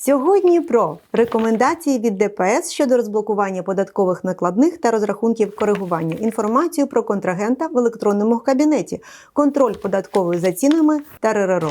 Сьогодні про рекомендації від ДПС щодо розблокування податкових накладних та розрахунків коригування, інформацію про контрагента в електронному кабінеті, контроль податкової за цінами та РРО.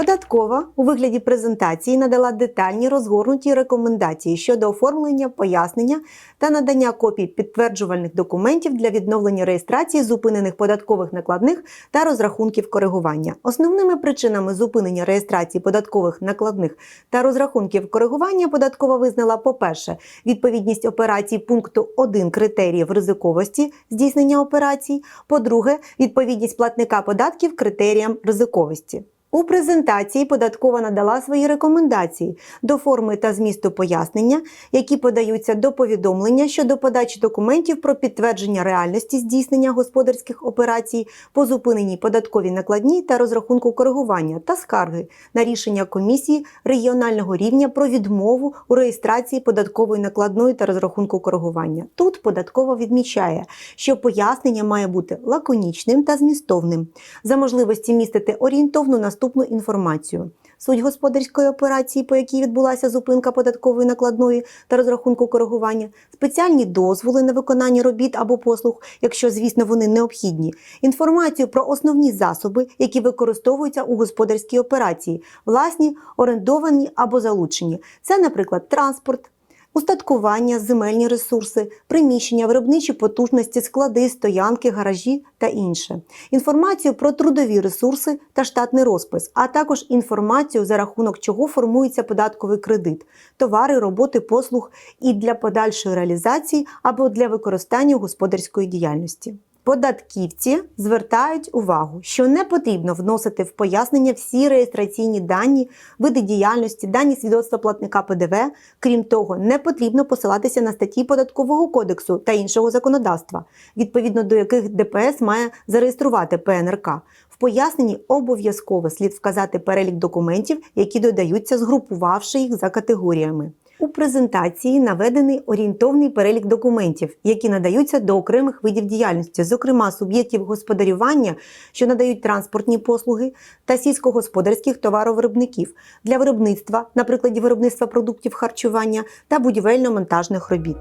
Податкова у вигляді презентації надала детальні розгорнуті рекомендації щодо оформлення, пояснення та надання копій підтверджувальних документів для відновлення реєстрації зупинених податкових накладних та розрахунків коригування. Основними причинами зупинення реєстрації податкових накладних та розрахунків коригування податкова визнала, по-перше, відповідність операцій пункту 1 критеріїв ризиковості здійснення операцій, по-друге, відповідність платника податків критеріям ризиковості. У презентації податкова надала свої рекомендації до форми та змісту пояснення, які подаються до повідомлення щодо подачі документів про підтвердження реальності здійснення господарських операцій по зупиненій податковій накладній та розрахунку коригування та скарги на рішення комісії регіонального рівня про відмову у реєстрації податкової накладної та розрахунку коригування. Тут податкова відмічає, що пояснення має бути лаконічним та змістовним, за можливості містити орієнтовну наступну інформацію. Суть господарської операції, по якій відбулася зупинка податкової накладної та розрахунку коригування, спеціальні дозволи на виконання робіт або послуг, якщо, звісно, вони необхідні, інформацію про основні засоби, які використовуються у господарській операції, власні, орендовані або залучені. Це, наприклад, транспорт. Устаткування, земельні ресурси, приміщення, виробничі потужності, склади, стоянки, гаражі та інше. Інформацію про трудові ресурси та штатний розпис, а також інформацію, за рахунок чого формується податковий кредит, товари, роботи, послуг і для подальшої реалізації або для використання господарської діяльності. Податківці звертають увагу, що не потрібно вносити в пояснення всі реєстраційні дані, види діяльності, дані свідоцтва платника ПДВ. Крім того, не потрібно посилатися на статті податкового кодексу та іншого законодавства, відповідно до яких ДПС має зареєструвати ПНРК. В поясненні обов'язково слід вказати перелік документів, які додаються, згрупувавши їх за категоріями. У презентації наведений орієнтовний перелік документів, які надаються до окремих видів діяльності, зокрема суб'єктів господарювання, що надають транспортні послуги, та сільськогосподарських товаровиробників для виробництва, наприклад, виробництва продуктів харчування та будівельно-монтажних робіт.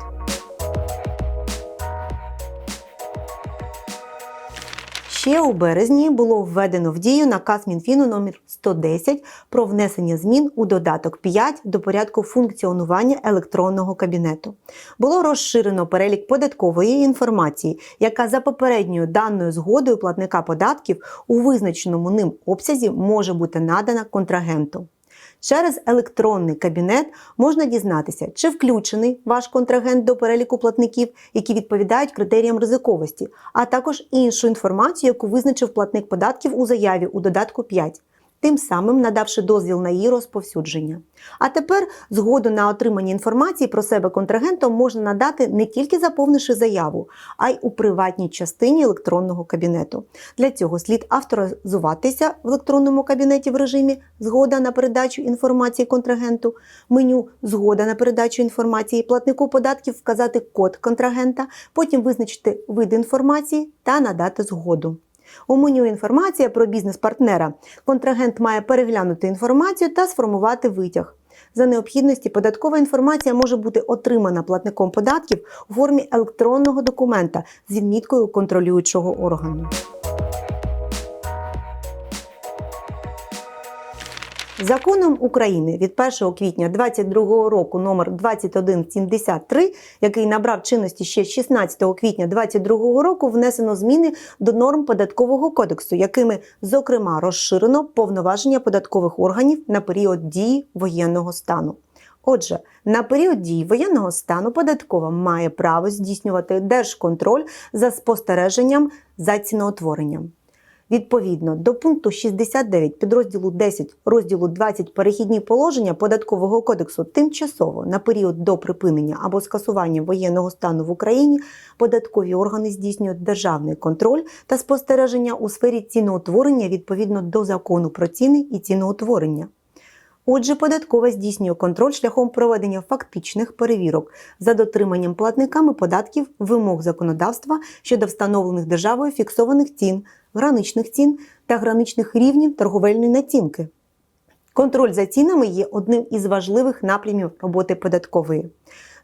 Ще у березні було введено в дію наказ Мінфіну номер 110 про внесення змін у додаток 5 до порядку функціонування електронного кабінету. Було розширено перелік податкової інформації, яка за попередньою даною згодою платника податків у визначеному ним обсязі може бути надана контрагенту. Через електронний кабінет можна дізнатися, чи включений ваш контрагент до переліку платників, які відповідають критеріям ризиковості, а також іншу інформацію, яку визначив платник податків у заяві у додатку 5 тим самим надавши дозвіл на її розповсюдження. А тепер згоду на отримання інформації про себе контрагентом можна надати не тільки заповнивши заяву, а й у приватній частині електронного кабінету. Для цього слід авторизуватися в електронному кабінеті в режимі Згода на передачу інформації контрагенту, меню Згода на передачу інформації, платнику податків вказати код контрагента, потім визначити вид інформації та надати згоду. У меню інформація про бізнес-партнера контрагент має переглянути інформацію та сформувати витяг. За необхідності податкова інформація може бути отримана платником податків у формі електронного документа з відміткою контролюючого органу. Законом України від 1 квітня 2022 року номер 2173, який набрав чинності ще 16 квітня 2022 року, внесено зміни до норм податкового кодексу, якими зокрема розширено повноваження податкових органів на період дії воєнного стану. Отже, на період дії воєнного стану податкова має право здійснювати держконтроль за спостереженням за ціноутворенням. Відповідно до пункту 69 підрозділу 10 розділу 20 перехідні положення податкового кодексу тимчасово на період до припинення або скасування воєнного стану в Україні податкові органи здійснюють державний контроль та спостереження у сфері ціноутворення відповідно до закону про ціни і ціноутворення. Отже, податкова здійснює контроль шляхом проведення фактичних перевірок за дотриманням платниками податків вимог законодавства щодо встановлених державою фіксованих цін, граничних цін та граничних рівнів торговельної націнки. Контроль за цінами є одним із важливих напрямів роботи податкової.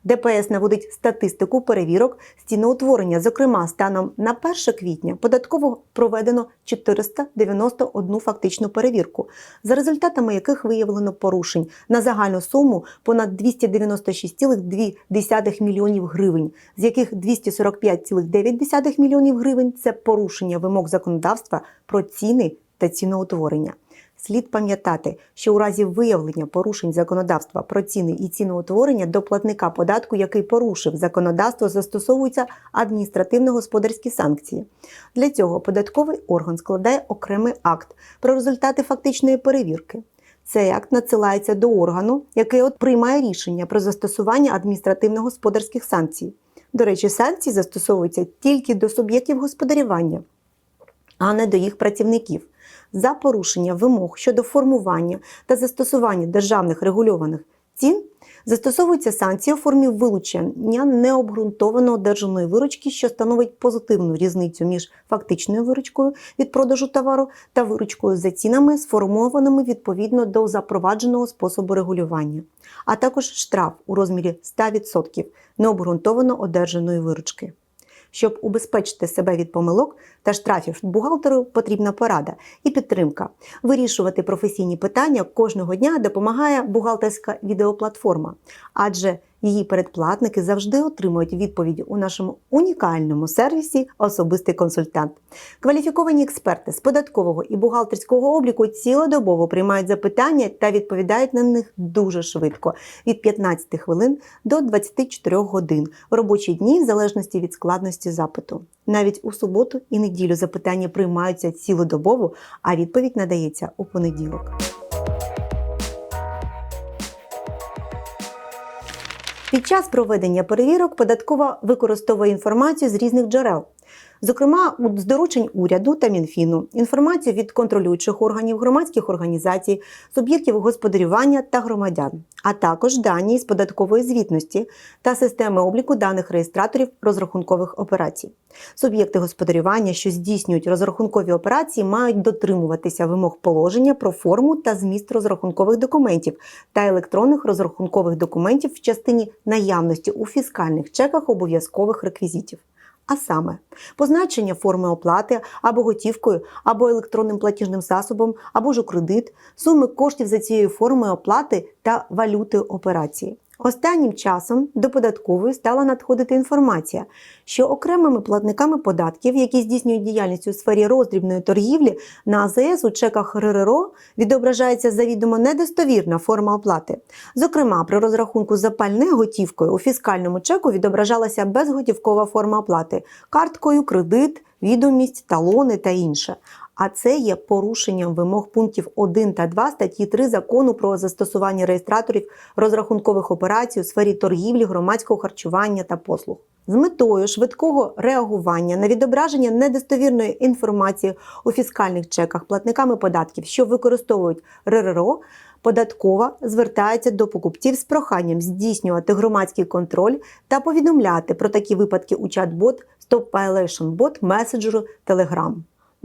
ДПС наводить статистику перевірок з ціноутворення. Зокрема, станом на 1 квітня податково проведено 491 фактичну перевірку, за результатами яких виявлено порушень на загальну суму понад 296,2 мільйонів гривень, з яких 245,9 мільйонів гривень це порушення вимог законодавства про ціни та ціноутворення. Слід пам'ятати, що у разі виявлення порушень законодавства про ціни і ціноутворення до платника податку, який порушив законодавство, застосовуються адміністративно-господарські санкції. Для цього податковий орган складає окремий акт про результати фактичної перевірки. Цей акт надсилається до органу, який от приймає рішення про застосування адміністративно-господарських санкцій. До речі, санкції застосовуються тільки до суб'єктів господарювання, а не до їх працівників за порушення вимог щодо формування та застосування державних регульованих цін застосовуються санкції у формі вилучення необґрунтовано одержаної виручки, що становить позитивну різницю між фактичною виручкою від продажу товару та виручкою за цінами, сформованими відповідно до запровадженого способу регулювання, а також штраф у розмірі 100% необґрунтовано одержаної виручки. Щоб убезпечити себе від помилок та штрафів бухгалтеру потрібна порада і підтримка. Вирішувати професійні питання кожного дня допомагає бухгалтерська відеоплатформа, адже її передплатники завжди отримують відповіді у нашому унікальному сервісі Особистий консультант. Кваліфіковані експерти з податкового і бухгалтерського обліку цілодобово приймають запитання та відповідають на них дуже швидко від 15 хвилин до 24 годин робочі дні, в залежності від складності запиту. Навіть у суботу і неділю запитання приймаються цілодобово, а відповідь надається у понеділок. Під час проведення перевірок податкова використовує інформацію з різних джерел. Зокрема, з доручень уряду та Мінфіну, інформацію від контролюючих органів, громадських організацій, суб'єктів господарювання та громадян, а також дані з податкової звітності та системи обліку даних реєстраторів розрахункових операцій. Суб'єкти господарювання, що здійснюють розрахункові операції, мають дотримуватися вимог положення про форму та зміст розрахункових документів та електронних розрахункових документів в частині наявності у фіскальних чеках обов'язкових реквізитів. А саме позначення форми оплати або готівкою, або електронним платіжним засобом, або ж у кредит, суми коштів за цією формою оплати та валюти операції. Останнім часом до податкової стала надходити інформація, що окремими платниками податків, які здійснюють діяльність у сфері роздрібної торгівлі, на АЗС у чеках РРО відображається завідомо недостовірна форма оплати. Зокрема, при розрахунку за пальне готівкою у фіскальному чеку відображалася безготівкова форма оплати карткою, кредит, відомість, талони та інше. А це є порушенням вимог пунктів 1 та 2 статті 3 закону про застосування реєстраторів розрахункових операцій у сфері торгівлі, громадського харчування та послуг. З метою швидкого реагування на відображення недостовірної інформації у фіскальних чеках платниками податків, що використовують РРО, податкова звертається до покупців з проханням здійснювати громадський контроль та повідомляти про такі випадки у чат-бот Stop Violation Bot меседжеру Telegram.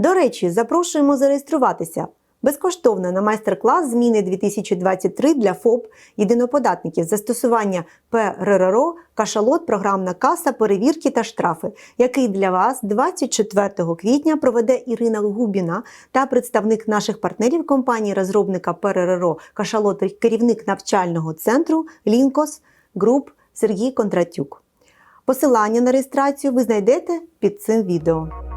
До речі, запрошуємо зареєструватися безкоштовно на майстер-клас зміни 2023 для ФОП єдиноподатників застосування ПРРО, кашалот, програмна каса, перевірки та штрафи, який для вас 24 квітня проведе Ірина Губіна та представник наших партнерів компанії розробника ПРРО Кашалот, керівник навчального центру Лінкос Груп Сергій Кондратюк. Посилання на реєстрацію ви знайдете під цим відео.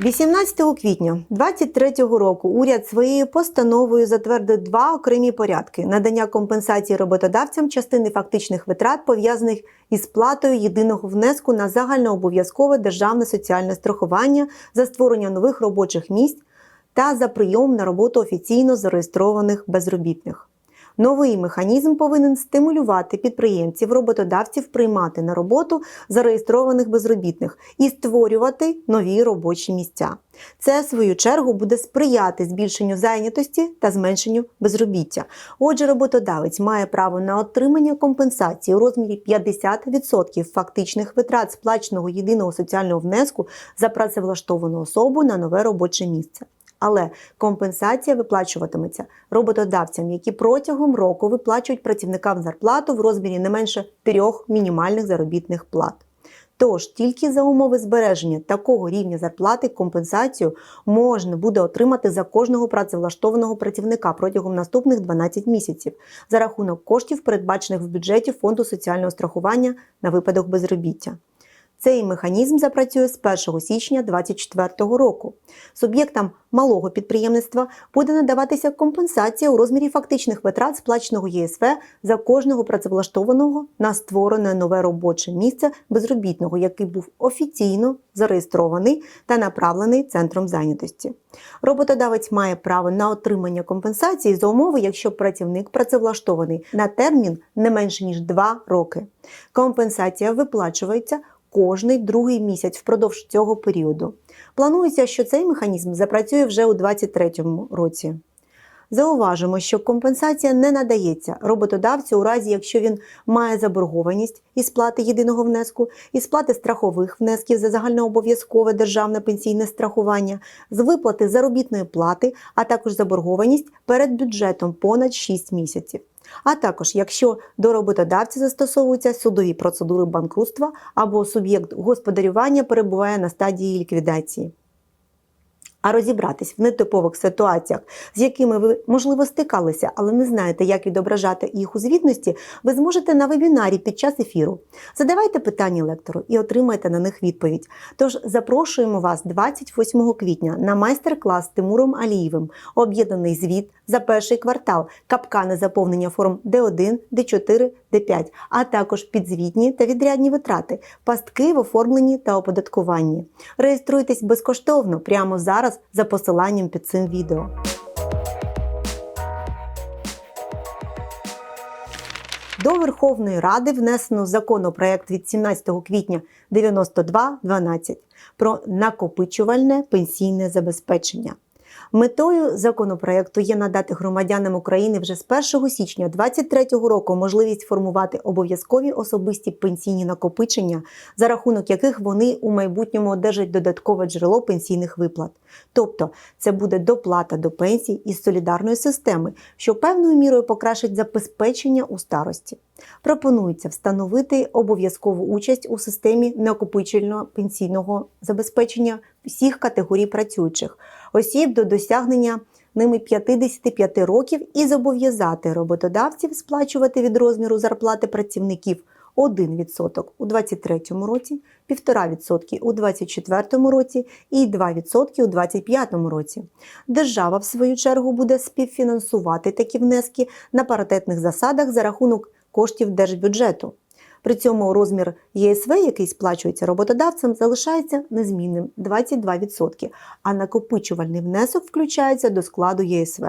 18 квітня 2023 року уряд своєю постановою затвердив два окремі порядки надання компенсації роботодавцям частини фактичних витрат, пов'язаних із сплатою єдиного внеску на загальнообов'язкове державне соціальне страхування за створення нових робочих місць та за прийом на роботу офіційно зареєстрованих безробітних. Новий механізм повинен стимулювати підприємців, роботодавців приймати на роботу зареєстрованих безробітних і створювати нові робочі місця. Це, в свою чергу, буде сприяти збільшенню зайнятості та зменшенню безробіття. Отже, роботодавець має право на отримання компенсації у розмірі 50% фактичних витрат сплаченого єдиного соціального внеску за працевлаштовану особу на нове робоче місце. Але компенсація виплачуватиметься роботодавцям, які протягом року виплачують працівникам зарплату в розмірі не менше трьох мінімальних заробітних плат. Тож тільки за умови збереження такого рівня зарплати компенсацію можна буде отримати за кожного працевлаштованого працівника протягом наступних 12 місяців за рахунок коштів, передбачених в бюджеті фонду соціального страхування на випадок безробіття. Цей механізм запрацює з 1 січня 2024 року. Суб'єктам малого підприємництва буде надаватися компенсація у розмірі фактичних витрат сплаченого ЄСВ за кожного працевлаштованого на створене нове робоче місце безробітного, який був офіційно зареєстрований та направлений центром зайнятості. Роботодавець має право на отримання компенсації за умови, якщо працівник працевлаштований на термін не менше ніж 2 роки. Компенсація виплачується кожний другий місяць впродовж цього періоду. Планується, що цей механізм запрацює вже у 2023 році. Зауважимо, що компенсація не надається роботодавцю у разі, якщо він має заборгованість із сплати єдиного внеску, із сплати страхових внесків за загальнообов'язкове державне пенсійне страхування, з виплати заробітної плати, а також заборгованість перед бюджетом понад 6 місяців. А також якщо до роботодавця застосовуються судові процедури банкрутства або суб'єкт господарювання перебуває на стадії ліквідації. А розібратись в нетипових ситуаціях, з якими ви, можливо, стикалися, але не знаєте, як відображати їх у звітності, ви зможете на вебінарі під час ефіру. Задавайте питання лектору і отримайте на них відповідь. Тож запрошуємо вас 28 квітня на майстер-клас з Тимуром Алієвим, об'єднаний звіт за перший квартал, капкани заповнення форм Д1, Д4, Д5, а також підзвітні та відрядні витрати, пастки в оформленні та оподаткуванні. Реєструйтесь безкоштовно прямо зараз за посиланням під цим відео. До Верховної Ради внесено законопроект від 17 квітня 92.12 про накопичувальне пенсійне забезпечення. Метою законопроекту є надати громадянам України вже з 1 січня 2023 року можливість формувати обов'язкові особисті пенсійні накопичення, за рахунок яких вони у майбутньому одержать додаткове джерело пенсійних виплат. Тобто це буде доплата до пенсій із солідарної системи, що певною мірою покращить забезпечення у старості. Пропонується встановити обов'язкову участь у системі накопичувального пенсійного забезпечення всіх категорій працюючих осіб до досягнення ними 55 років і зобов'язати роботодавців сплачувати від розміру зарплати працівників 1% у 2023 році, 1,5% у 2024 році і 2% у 2025 році. Держава, в свою чергу, буде співфінансувати такі внески на паритетних засадах за рахунок коштів держбюджету. При цьому розмір ЄСВ, який сплачується роботодавцем, залишається незмінним 22%, а накопичувальний внесок включається до складу ЄСВ.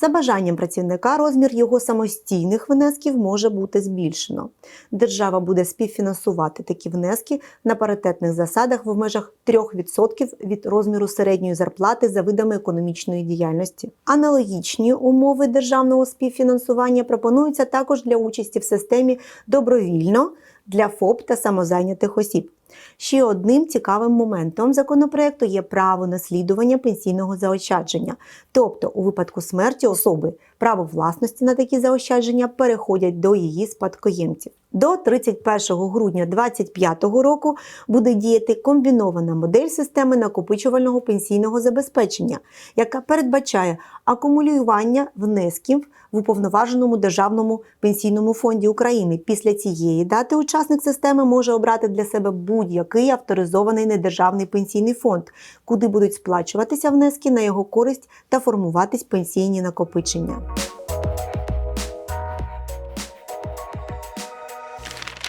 За бажанням працівника розмір його самостійних внесків може бути збільшено. Держава буде співфінансувати такі внески на паритетних засадах в межах 3% від розміру середньої зарплати за видами економічної діяльності. Аналогічні умови державного співфінансування пропонуються також для участі в системі добровільно для ФОП та самозайнятих осіб. Ще одним цікавим моментом законопроекту є право наслідування пенсійного заощадження. Тобто, у випадку смерті особи Право власності на такі заощадження переходять до її спадкоємців. До 31 грудня 2025 року буде діяти комбінована модель системи накопичувального пенсійного забезпечення, яка передбачає акумулювання внесків в уповноваженому державному пенсійному фонді України. Після цієї дати учасник системи може обрати для себе будь-який авторизований недержавний пенсійний фонд, куди будуть сплачуватися внески на його користь та формуватись пенсійні накопичення.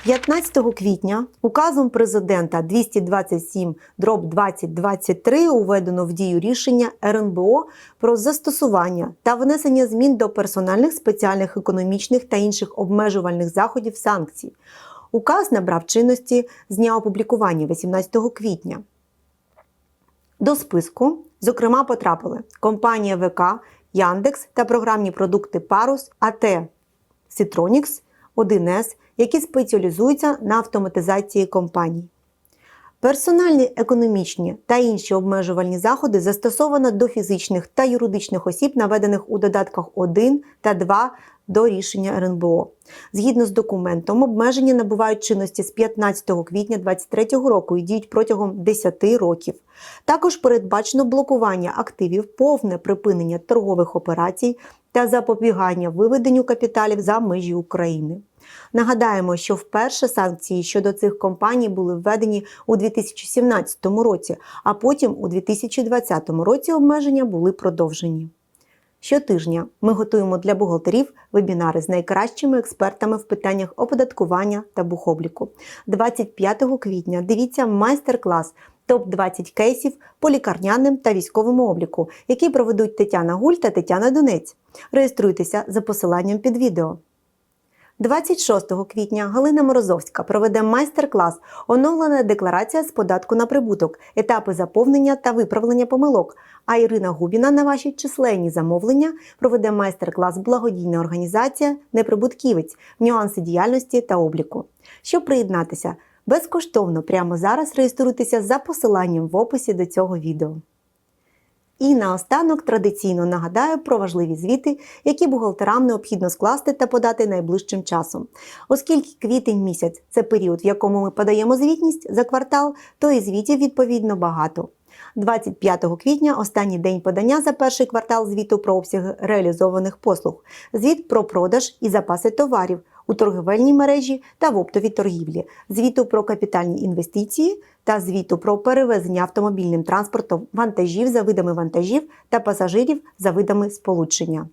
15 квітня указом президента 227 дроб 2023 уведено в дію рішення РНБО про застосування та внесення змін до персональних спеціальних економічних та інших обмежувальних заходів санкцій. Указ набрав чинності з дня опублікування 18 квітня. До списку, зокрема, потрапили компанія ВК, Яндекс та програмні продукти Парус, АТ, Citronics, 1С, які спеціалізуються на автоматизації компаній. Персональні економічні та інші обмежувальні заходи застосовано до фізичних та юридичних осіб, наведених у додатках 1 та 2 до рішення РНБО. Згідно з документом, обмеження набувають чинності з 15 квітня 2023 року і діють протягом 10 років. Також передбачено блокування активів, повне припинення торгових операцій та запобігання виведенню капіталів за межі України. Нагадаємо, що вперше санкції щодо цих компаній були введені у 2017 році, а потім у 2020 році обмеження були продовжені. Щотижня ми готуємо для бухгалтерів вебінари з найкращими експертами в питаннях оподаткування та бухобліку. 25 квітня дивіться майстер-клас топ-20 кейсів по лікарняним та військовому обліку, які проведуть Тетяна Гуль та Тетяна Донець. Реєструйтеся за посиланням під відео. 26 квітня Галина Морозовська проведе майстер-клас Оновлена декларація з податку на прибуток, етапи заповнення та виправлення помилок. А Ірина Губіна на ваші численні замовлення проведе майстер-клас Благодійна організація Неприбутківець, нюанси діяльності та обліку. Щоб приєднатися безкоштовно прямо зараз реєструйтеся за посиланням в описі до цього відео. І наостанок традиційно нагадаю про важливі звіти, які бухгалтерам необхідно скласти та подати найближчим часом. Оскільки квітень місяць це період, в якому ми подаємо звітність за квартал, то і звітів відповідно багато. 25 квітня останній день подання за перший квартал звіту про обсяги реалізованих послуг, звіт про продаж і запаси товарів у торговельній мережі та в оптовій торгівлі, звіту про капітальні інвестиції та звіту про перевезення автомобільним транспортом вантажів за видами вантажів та пасажирів за видами сполучення.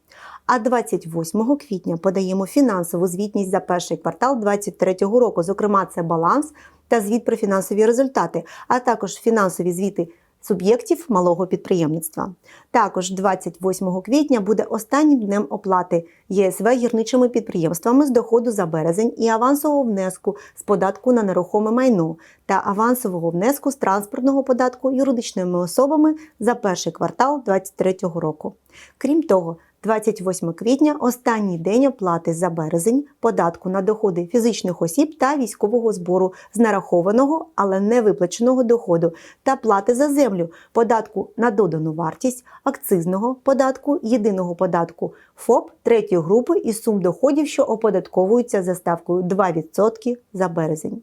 А 28 квітня подаємо фінансову звітність за перший квартал 2023 року. Зокрема, це баланс та звіт про фінансові результати, а також фінансові звіти суб'єктів малого підприємництва. Також 28 квітня буде останнім днем оплати ЄСВ гірничими підприємствами з доходу за березень і авансового внеску з податку на нерухоме майно та авансового внеску з транспортного податку юридичними особами за перший квартал 2023 року. Крім того, 28 квітня останній день оплати за березень податку на доходи фізичних осіб та військового збору з нарахованого, але не виплаченого доходу та плати за землю, податку на додану вартість, акцизного податку, єдиного податку ФОП третьої групи із сум доходів, що оподатковуються за ставкою 2% за березень.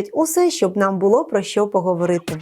роблять усе, щоб нам було про що поговорити.